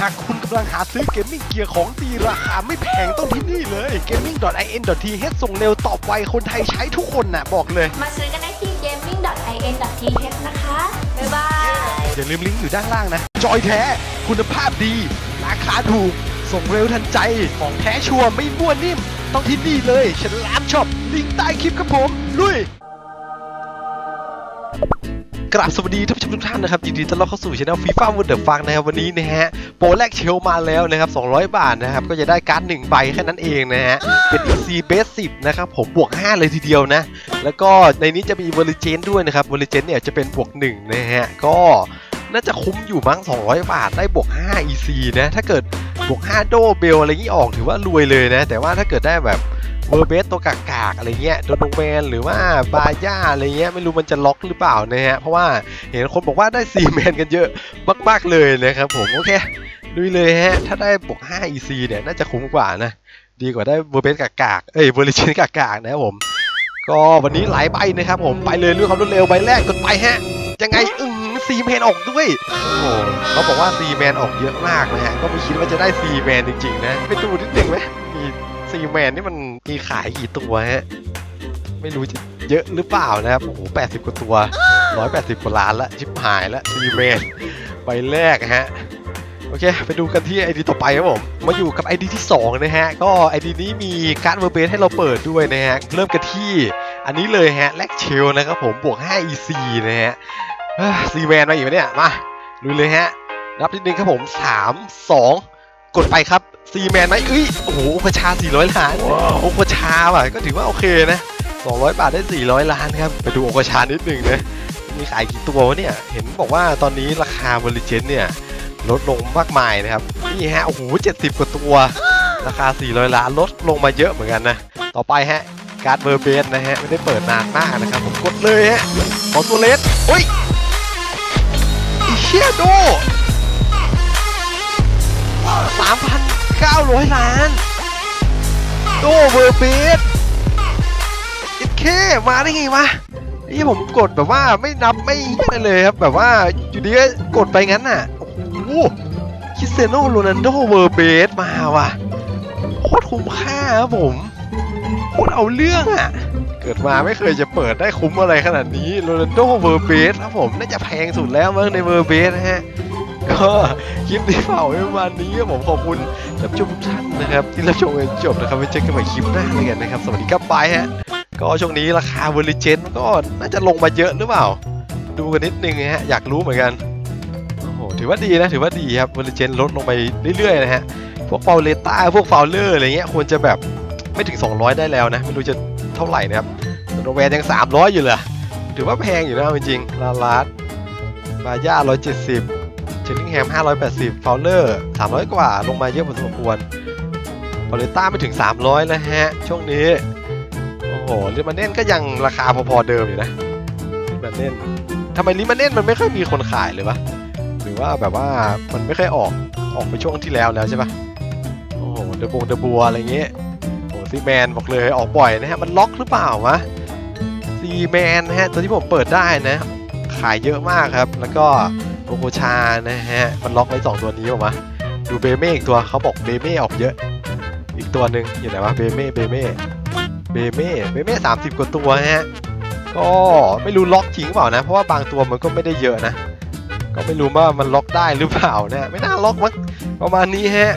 หากคุณกำลังหาซื้อเกมมิ่งเกียร์ของดีราคาไม่แพงต้องที่นี่เลย gaming.in.th ส่งเร็วตอบไวคนไทยใช้ทุกคนน่ะบอกเลย มาซื้อกันได้ที่ gaming.in.th นะคะ บ๊ายบาย อย่าลืมลิงก์อยู่ด้านล่างนะ จอยแท้ คุณภาพดี ราคาถูก ส่งเร็วทันใจ ของแท้ชัวร์ไม่มั่วนิ่ม ต้องที่นี่เลยฉลามช็อปลิงก์ใต้คลิปครับผม ลุย กราบสวัสดีท่านผู้ชมทุกท่านนะครับยินดีต้อนรับเข้าสู่ช่องฟีฟ่าวูดเดอร์ฟังนะครับวันนี้นะฮะโปรแรกเชลมาแล้วนะครับ 200 บาทนะครับ ก็จะได้การ์ดหนึ่งใบแค่นั้นเองนะฮะเป็น EC Base 10 นะครับ ผมบวก 5 เลยทีเดียวนะ แล้วก็ในนี้จะมีเวอร์ลิเจนด้วยนะครับเวอร์ลิเจนเนี่ยจะเป็นบวก 1 นะฮะ ก็น่าจะคุ้มอยู่มั้ง 200 บาทได้บวก 5 EC นะถ้าเกิดบวก 5 โดเบลอะไรงี้ออกถือว่ารวยเลยนะ แต่ว่าถ้าเกิดได้แบบ เวอร์เบสตัวกากๆอะไรเงี้ยโดนแมนหรือว่าบาย่าอะไรเงี้ยไม่รู้มันจะล็อกหรือเปล่านะฮะเพราะว่าเห็นคนบอกว่าได้4แมนกันเยอะมากๆเลยนะครับผมโอเคลุยเลยฮะถ้าได้บวก5 EC เนี่ยน่าจะคุ้มกว่านะดีกว่าได้เวอร์เบสกากๆเอ้ยเวอร์ลิเชนกากๆนะครับผมก็วันนี้หลายใบนะครับผมไปเลยด้วยความรวดเร็วใบแรกกดไปฮะยังไงอืมซีแมนออกด้วยโอ้เขาบอกว่าซีแมนออกเยอะมากนะฮะก็ไม่คิดว่าจะได้ซีแมนจริงๆนะไปดูนิดนึงไหมมี ซีแมนนี่มันมีขายกี่ตัวฮะ ไม่รู้จะเยอะหรือเปล่านะครับ โอ้โหแปดสิบกว่าตัวร้อยแปดสิบกว่าล้านละชิบหายละซีแมนใบแรกฮะ โอเค ไปดูกันที่ไอดีต่อไปครับผม มาอยู่กับไอดีที่ 2 นะฮะ ก็ไอดีนี้มีการ์ดเวอร์เบสให้เราเปิดด้วยนะฮะ เริ่มกันที่อันนี้เลยฮะแลกเชลนะครับผมบวก 5 EC นะฮะซีแมนมาอีกไหมเนี่ย มาดูเลยฮะนับนิดนึงครับผม 3 2 กดไปครับ ซีแมนไหมเอ้ยโอ้โหโอคชา 400 ล้านโอคชาว่ะก็ถือว่าโอเคนะ 200 บาทได้ 400 ล้านครับ ไปดูโอคชานิดนึงนะมีขายกี่ตัววะเนี่ย เห็นบอกว่าตอนนี้ราคาบริเจนเนี่ยลดลงมากมายนะครับ นี่ฮะ โอ้โห 70 กว่าตัว ราคา 400 ล้านลดลงมาเยอะเหมือนกันนะ ต่อไปฮะ การ์ดเบอร์เบสนะฮะ ไม่ได้เปิดนานมากนะครับ ผมกดเลยฮะ ขอตัวเลสเฮ้ยอีเชียโด 900 ล้านโดเบอร์เบสอิเคมาได้ไงวะ นี่ผมกดแบบว่าไม่นับไม่อะไรเลยครับ แบบว่าอยู่ดีก็กดไปงั้นน่ะ โอ้โหคิสเตียโนโรนัลโดเวอร์เบสมาว่ะ โคตรคุ้มค่าครับผม โคตรเอาเรื่องอะ เกิดมาไม่เคยจะเปิดได้คุ้มอะไรขนาดนี้โรนัลโดเวอร์เบสครับผม น่าจะแพงสุดแล้วมั้งในเวอร์เบสนะฮะ ก็คลิปนี้เผาไว้ประมาณนี้ครับผมขอบคุณท่านผู้ชมทุกท่านนะครับ ที่รับชมกันจบนะครับไว้เจอกันใหม่คลิปหน้าเลยกันนะครับ สวัสดีครับบายฮะก็ช่วงนี้ราคาเวอร์ลิเจนก็น่าจะลงมาเยอะหรือเปล่า ดูกันนิดนึงฮะอยากรู้เหมือนกันโอ้โหถือว่าดีนะถือว่าดีครับเวอร์ลิเจนลดลงไปเรื่อยๆนะฮะพวกเฟลเลต้าพวกฟาวเลอร์อะไรเงี้ยควรจะแบบไม่ถึง 200 ได้แล้วนะ ไม่รู้จะเท่าไหร่นะครับโนแวนยัง 300 อยู่เลยถือว่าแพงอยู่นะจริงๆลาลาสมาย่า170 เชลลิงแฮม 580 ฟาวเลอร์ 300 กว่า ลงมาเยอะพอสมควรฟาวเลต้าไม่ถึง 300 แล้วฮะ ช่วงนี้ โอ้โหลิมาเน่นก็ยังราคาพอๆเดิมอยู่นะลิมาเน่นทำไมลิมาเน่นมันไม่ค่อยมีคนขายเลยวะ หรือว่าแบบว่ามันไม่ค่อยออก ออกไปช่วงที่แล้วแล้วใช่ปะโอ้โห เดบงเดบัวอะไรเงี้ยโอ้ซีแมนบอกเลยออกบ่อยนะฮะ มันล็อกหรือเปล่าวะซีแมนนะฮะ ตัวที่ผมเปิดได้นะ ขายเยอะมากครับ แล้วก็ โอโคชานะฮะ มันล็อกไว้สองตัวนี้ออกมาดูเบเม่อีกตัวเขาบอกเบเม่ออกเยอะ อีกตัวหนึ่งอยู่ไหนวะเบเม่เบเม่เบเม่เบเม่สามสิบกว่าตัวฮะก็ไม่รู้ล็อกจริงเปล่านะ เพราะว่าบางตัวมันก็ไม่ได้เยอะนะ ก็ไม่รู้ว่ามันล็อกได้หรือเปล่านะ ไม่น่าล็อกมั้งประมาณนี้ฮะ